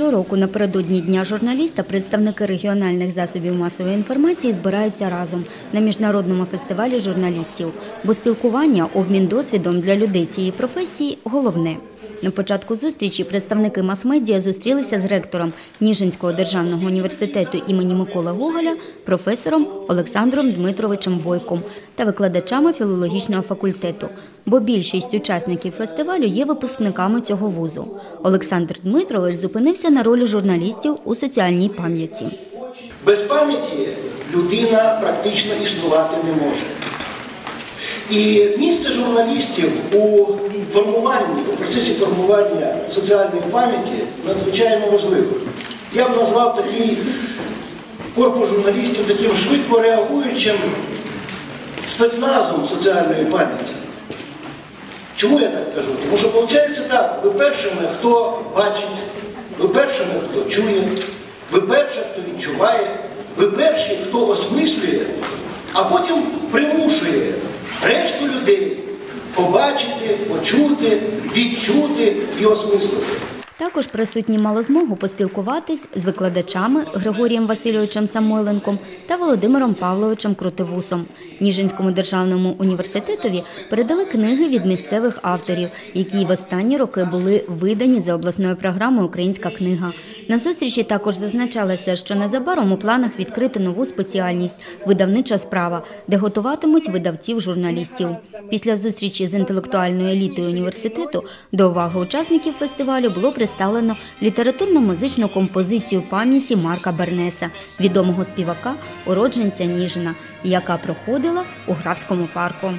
Щороку напередодні Дня журналіста представники регіональних засобів масової інформації збираються разом на міжнародному фестивалі журналістів, бо спілкування, обмін досвідом для людей цієї професії головне. На початку зустрічі представники мас-медіа зустрілися з ректором Ніжинського державного університету імені Миколи Гоголя, професором Олександром Дмитровичем Бойком та викладачами філологічного факультету, бо більшість учасників фестивалю є випускниками цього вузу. Олександр Дмитрович зупинився на ролі журналістів у соціальній пам'ятці. Без пам'яті людина практично існувати не може. І місце журналістів у формуванні, у процесі формування соціальної пам'яті надзвичайно важливе. Я б назвав такий корпус журналістів таким швидко реагуючим спецназом соціальної пам'яті. Чому я так кажу? Тому що виходить так, ви першими, хто бачить, ви першими, хто чує, ви перші, хто відчуває, ви перші, хто осмислює, а потім примушує решту людей побачити, почути, відчути і осмислити. Також присутні мали змогу поспілкуватись з викладачами Григорієм Васильовичем Самойленком та Володимиром Павловичем Крутивусом. Ніжинському державному університетові передали книги від місцевих авторів, які в останні роки були видані за обласною програмою Українська книга. На зустрічі також зазначалося, що незабаром у планах відкрити нову спеціальність видавнича справа, де готуватимуть видавців журналістів. Після зустрічі з інтелектуальною елітою університету до уваги учасників фестивалю було представлено літературно-музичну композицію пам'яті Марка Бернеса, відомого співака, уродженця Ніжина, яка проходила у Графському парку.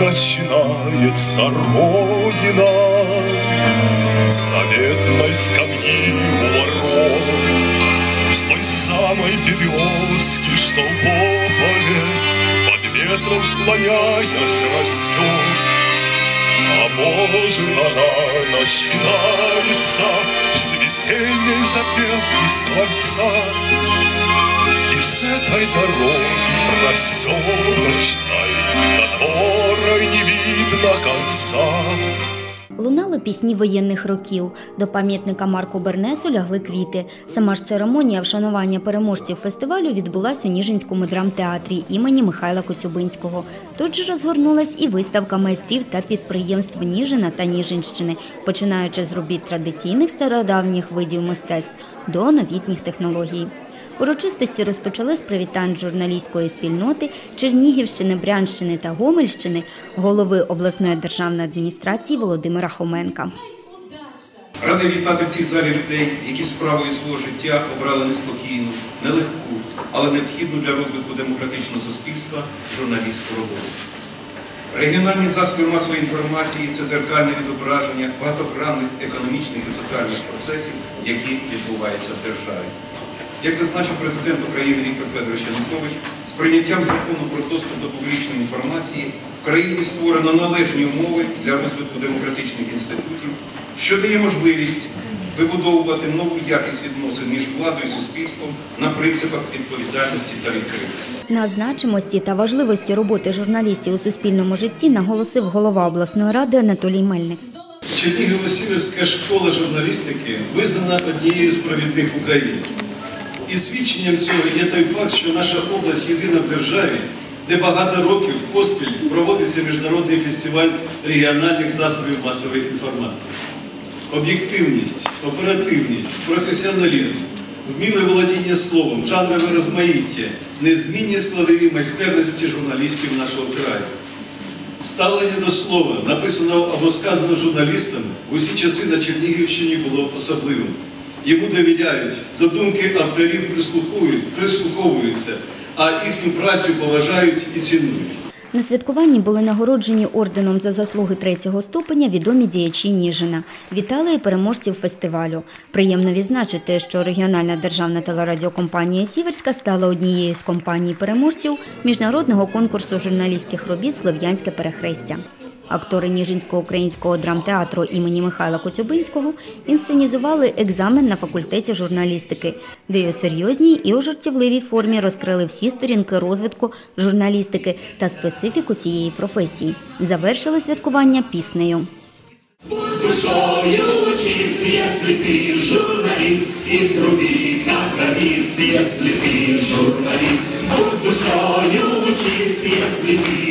Начинается Родина Заветной скамьи у ворот. С той самой березки, что в поле Под ветром склоняясь растет Она начинается С весенней запевки с кольца и с этой дороги проселочной, которой не видно конца. Лунали пісні воєнних років. До пам'ятника Марку Бернесу лягли квіти. Сама ж церемонія вшанування переможців фестивалю відбулась у Ніжинському драмтеатрі імені Михайла Коцюбинського. Тут же розгорнулась і виставка майстрів та підприємств Ніжина та Ніжинщини, починаючи з робіт традиційних стародавніх видів мистецтв до новітніх технологій. Урочистості розпочали з привітань журналістської спільноти Чернігівщини, Брянщини та Гомельщини голови обласної державної адміністрації Володимира Хоменка. Радий вітати в цій залі людей, які справою свого життя обрали неспокійну, нелегку, але необхідну для розвитку демократичного суспільства журналістську роботу. Регіональні засоби масової інформації це дзеркальне відображення багатогранних економічних і соціальних процесів, які відбуваються в державі. Як зазначив президент України Віктор Федорович Янукович, з прийняттям закону про доступ до публічної інформації в країні створено належні умови для розвитку демократичних інститутів, що дає можливість вибудовувати нову якість відносин між владою і суспільством на принципах відповідальності та відкритості. На значимості та важливості роботи журналістів у суспільному житті наголосив голова обласної ради Анатолій Мельник. Чернігів-Васильівська школа журналістики визнана однією з провідних в Україні. І свідченням цього є той факт, що наша область єдина в державі, де багато років поспіль проводиться міжнародний фестиваль регіональних засобів масової інформації. Об'єктивність, оперативність, професіоналізм, вміле володіння словом, жанрове розмаїття, незмінні складові майстерності журналістів нашого краю. Ставлення до слова, написаного або сказаного журналістом, в усі часи на Чернігівщині було особливим. Йому довіряють, до думки авторів прислуховують, прислуховуються, а їхню працю поважають і цінують. На святкуванні були нагороджені орденом за заслуги третього ступеня відомі діячі Ніжина. Вітали і переможців фестивалю. Приємно відзначити, що регіональна державна телерадіокомпанія Сіверська стала однією з компаній-переможців міжнародного конкурсу журналістських робіт Слов'янське перехрестя. Актори Ніжинського українського драмтеатру імені Михайла Коцюбинського інсценізували екзамен на факультеті журналістики, де й у серйозній і у жартівливій формі розкрили всі сторінки розвитку журналістики та специфіку цієї професії. Завершили святкування піснею. Душою чист, если ты журналист, и труби как арист, если ты журналист. Будь душою чист, если ты журналист, и труби как арист, если ты